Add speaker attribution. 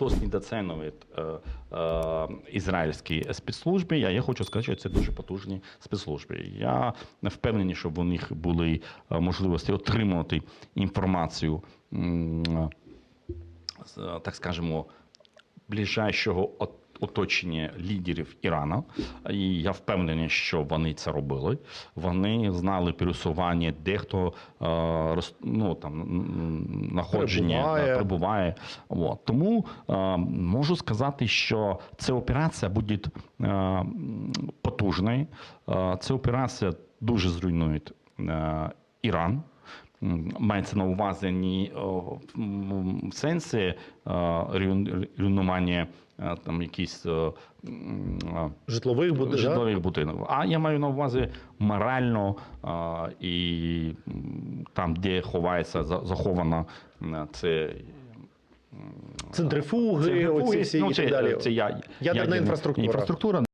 Speaker 1: хтось недооцінює е, е, ізраїльські спецслужби. Я, я хочу сказати, що це дуже потужні спецслужби. Я впевнений, що в них були е, можливості отримувати інформацію, так скажемо, ближайшого от- оточення лідерів Ірану. І я впевнений, що вони це робили. Вони знали пересування, де хто е, ну, там, м, знаходження
Speaker 2: Перебуває.
Speaker 1: перебуває. От. Тому е, можу сказати, що ця операція буде е, потужною. Ця операція дуже зруйнує Іран. Мається на увазі не о, в сенсі е, руйнування е, там якісь е,
Speaker 2: Житлових буде,
Speaker 1: житлових будинок. А я маю на увазі морально і там, де ховається за- заховано це.
Speaker 2: Центрифуги,
Speaker 1: це
Speaker 2: оці всі
Speaker 1: ну,
Speaker 2: і так далі.
Speaker 1: Це я,
Speaker 2: Ядерна інфраструктура.
Speaker 1: інфраструктура.